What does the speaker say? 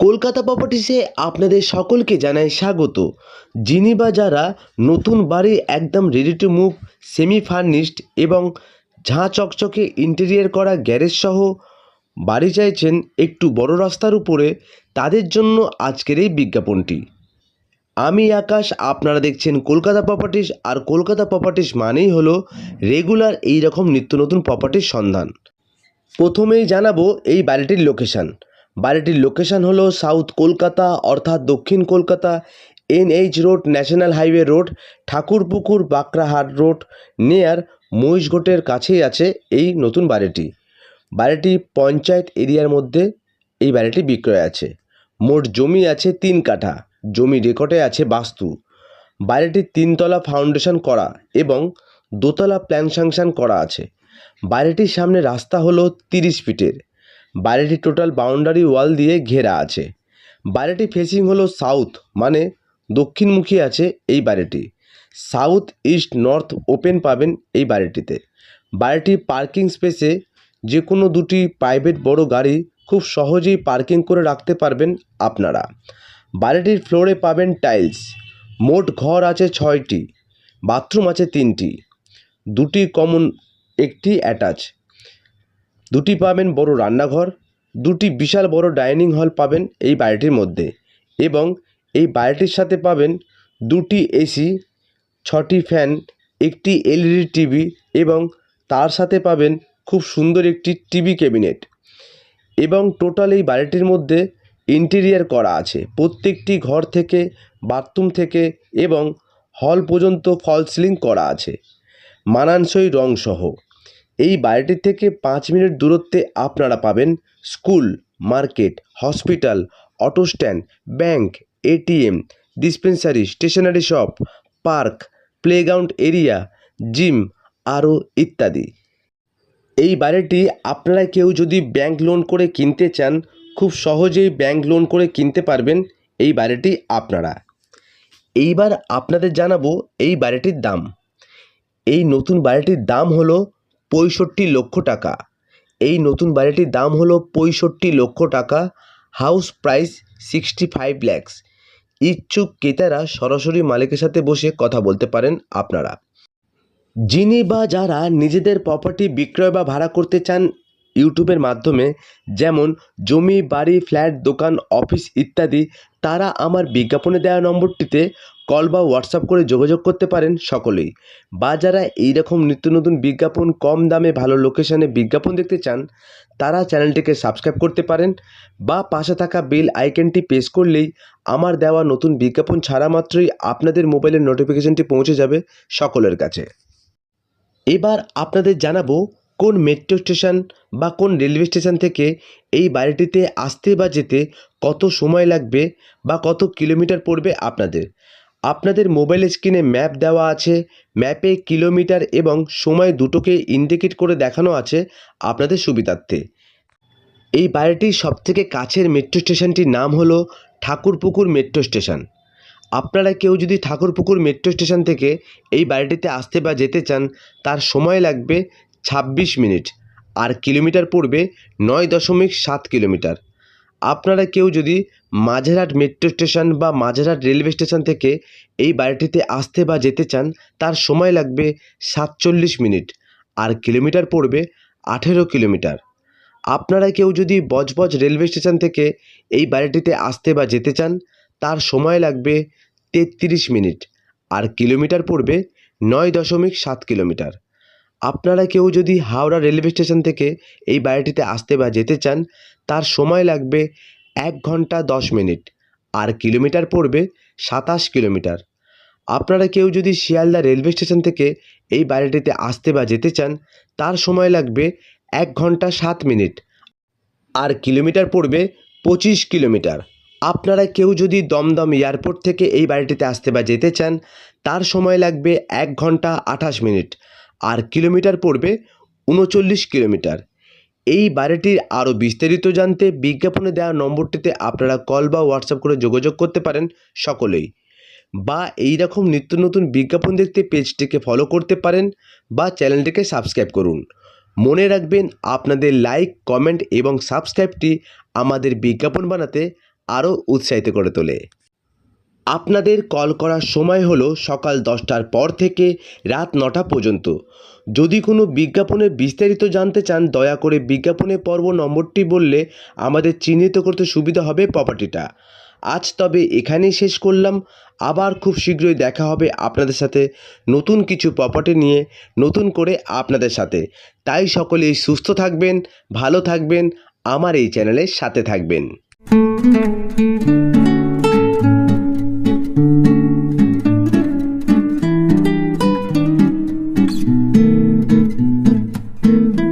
কলকাতা প্রপার্টিসে আপনাদের সকলকে জানাই স্বাগত। যিনি বা যারা নতুন বাড়ি একদম ready to move semi furnished এবং ঝাঁ চকচকে ইন্টেরিয়ার করা গ্যারেজ সহ বাড়ি চাইছেন একটু বড় রাস্তার উপরে, তাদের জন্য আজকের এই বিজ্ঞাপনটি। আমি আকাশ, আপনারা দেখছেন কলকাতা প্রপার্টিস আর কলকাতা প্রপার্টিস মানেই হলো রেগুলার এই রকম নিত্য নতুন প্রপার্টির সন্ধান। প্রথমেই জানাব এই বাড়িটির লোকেশান বাড়িটির লোকেশান হলো সাউথ কলকাতা, অর্থাৎ দক্ষিণ Kolkata NH road national highway road Thakurpukur, Bankrahat road near মহিষঘাটের কাছেই আছে এই নতুন বাড়িটি। বাড়িটি পঞ্চায়েত এরিয়ার মধ্যে এই বাড়িটি বিক্রয় আছে। মোট জমি আছে তিন কাঠা। জমি রেকর্ডে আছে বাস্তু। বাড়িটির তিনতলা ফাউন্ডেশন করা এবং দোতলা প্ল্যান স্যাংশন করা আছে। বাড়িটির সামনে রাস্তা হলো তিরিশ ফিটের। বাড়িটি টোটাল বাউন্ডারি ওয়াল দিয়ে ঘেরা আছে। বাড়িটি ফেসিং হলো সাউথ মানে দক্ষিণমুখী আছে এই বাড়িটি। সাউথ ইস্ট নর্থ ওপেন পাবেন এই বাড়িটিতে। বাড়িটি পার্কিং স্পেসে যে কোনো দুটি প্রাইভেট বড় গাড়ি খুব সহজেই পার্কিং করে রাখতে পারবেন আপনারা। বাড়িটির ফ্লোরে পাবেন টাইলস। মোট ঘর আছে ছয়টি, বাথরুম আছে তিনটি। দুটি কমন, একটি অ্যাটাচ। দুটি পাবেন বড় রান্নাঘর, দুটি বিশাল বড় ডাইনিং হল পাবেন এই বাড়িটির মধ্যে এবং এই বাড়িটির সাথে পাবেন দুটি এসি, ছটি ফ্যান, একটি এলইডি টিভি এবং তার সাথে পাবেন খুব সুন্দর একটি টিভি ক্যাবিনেট এবং টোটাল এই বাড়িটির মধ্যে ইন্টেরিয়ার করা আছে। প্রত্যেকটি ঘর থেকে, বাথরুম থেকে এবং হল পর্যন্ত ফল সিলিং করা আছে। মানানসই রংসহ। এই বাড়িটি থেকে পাঁচ মিনিট দূরত্বে আপনারা পাবেন school, market, hospital, auto stand, bank, ATM, dispensary, stationery shop, park, playground area, gym আরও ইত্যাদি। এই বাড়িটি আপনারা কেউ যদি ব্যাংক লোন করে কিনতে চান খুব সহজেই ব্যাংক লোন করে কিনতে পারবেন এই বাড়িটি আপনারা। এইবার আপনাদের জানাব এই বাড়িটির দাম। এই নতুন বাড়িটির দাম হলো পঁয়ষট্টি লক্ষ টাকা। এই নতুন বাড়িটির দাম হলো পঁয়ষট্টি লক্ষ টাকা। House price sixty five lakhs ইচ্ছুক ক্রেতারা সরাসরি মালিকের সাথে বসে কথা বলতে পারেন আপনারা। যিনি বা যারা নিজেদের প্রপার্টি বিক্রয় বা ভাড়া করতে চান ইউটিউবের মাধ্যমে, যেমন জমি, বাড়ি, ফ্ল্যাট, দোকান, অফিস ইত্যাদি, তারা আমার বিজ্ঞাপনে দেওয়া নম্বরটিতে কল বা হোয়াটসঅ্যাপ করে যোগাযোগ করতে পারেন সকলেই। বা যারা এইরকম নিত্য নতুন বিজ্ঞাপন, কম দামে ভালো লোকেশানে বিজ্ঞাপন দেখতে চান, তারা চ্যানেলটিকে সাবস্ক্রাইব করতে পারেন বা পাশে থাকা বেল আইকনটি প্রেস করলেই আমার দেওয়া নতুন বিজ্ঞাপন ছাড়া মাত্রই আপনাদের মোবাইলের নোটিফিকেশনটি পৌঁছে যাবে সকলের কাছে। এবার আপনাদের জানাব কোন মেট্রো স্টেশন বা কোন রেলওয়ে স্টেশন থেকে এই বাড়িটিতে আসতে বা যেতে কত সময় লাগবে বা কত কিলোমিটার পড়বে আপনাদের? আপনাদের মোবাইল স্ক্রিনে ম্যাপ দেওয়া আছে ম্যাপে কিলোমিটার এবং সময় দুটোকে ইন্ডিকেট করে দেখানো আছে আপনাদের সুবিধার্থে। এই বাড়িটির সবথেকে কাছের মেট্রো স্টেশনটির নাম হলো ঠাকুরপুকুর মেট্রো স্টেশন আপনারা কেউ যদি ঠাকুরপুকুর মেট্রো স্টেশন থেকে এই বাড়িটিতে আসতে বা যেতে চান, তার সময় লাগবে ছাব্বিশ মিনিট আর কিলোমিটার পড়বে নয় দশমিক সাত কিলোমিটার। আপনারা কেউ যদি মাঝেরহাট মেট্রো স্টেশন বা মাঝেরহাট রেলওয়ে স্টেশন থেকে এই বাড়িটিতে আসতে বা যেতে চান, তার সময় লাগবে সাতচল্লিশ মিনিট আর কিলোমিটার পড়বে আঠেরো কিলোমিটার। আপনারা কেউ যদি বজবজ রেলওয়ে স্টেশন থেকে এই বাড়িটিতে আসতে বা যেতে চান, তার সময় লাগবে তেত্রিশ মিনিট আর কিলোমিটার পড়বে নয় দশমিক সাত কিলোমিটার। আপনারা কেউ যদি হাওড়া রেলওয়ে স্টেশন থেকে এই বাড়িটিতে আসতে বা যেতে চান, তার সময় লাগবে এক ঘণ্টা দশ মিনিট। আর কিলোমিটার পড়বে সাতাশ কিলোমিটার। আপনারা কেউ যদি শিয়ালদা রেলওয়ে স্টেশন থেকে এই বাড়িটিতে আসতে বা যেতে চান, তার সময় লাগবে এক ঘণ্টা সাত মিনিট। আর কিলোমিটার পড়বে পঁচিশ কিলোমিটার। আপনারা কেউ যদি দমদম এয়ারপোর্ট থেকে এই বাড়িটিতে আসতে বা যেতে চান, তার সময় লাগবে এক ঘণ্টা আঠাশ মিনিট। আর কিলোমিটার পড়বে উনচল্লিশ কিলোমিটার। এই বাড়িটির আরও বিস্তারিত জানতে বিজ্ঞাপনে দেওয়া নম্বরটিতে আপনারা কল বা হোয়াটসঅ্যাপ করে যোগাযোগ করতে পারেন সকলেই। বা এই রকম নিত্য নতুন বিজ্ঞাপন দেখতে পেজটিকে ফলো করতে পারেন বা চ্যানেলটিকে সাবস্ক্রাইব করুন। মনে রাখবেন আপনাদের লাইক, কমেন্ট এবং সাবস্ক্রাইবটি আমাদের বিজ্ঞাপন বানাতে আরও উৎসাহিত করে তোলে। আপনাদের কল করার সময় হলো সকাল দশটার পর থেকে রাত নটা পর্যন্ত। যদি কোনো বিজ্ঞাপনের বিস্তারিত জানতে চান, দয়া করে বিজ্ঞাপনের পর্ব নম্বরটি বললে আমাদের চিহ্নিত করতে সুবিধা হবে প্রপার্টিটা। আজ তবে এখানেই শেষ করলাম। আবার খুব শীঘ্রই দেখা হবে আপনাদের সাথে নতুন কিছু প্রপার্টি নিয়ে, নতুন করে আপনাদের সাথে। তাই সকলেই সুস্থ থাকবেন, ভালো থাকবেন, আমার এই চ্যানেলের সাথে থাকবেন।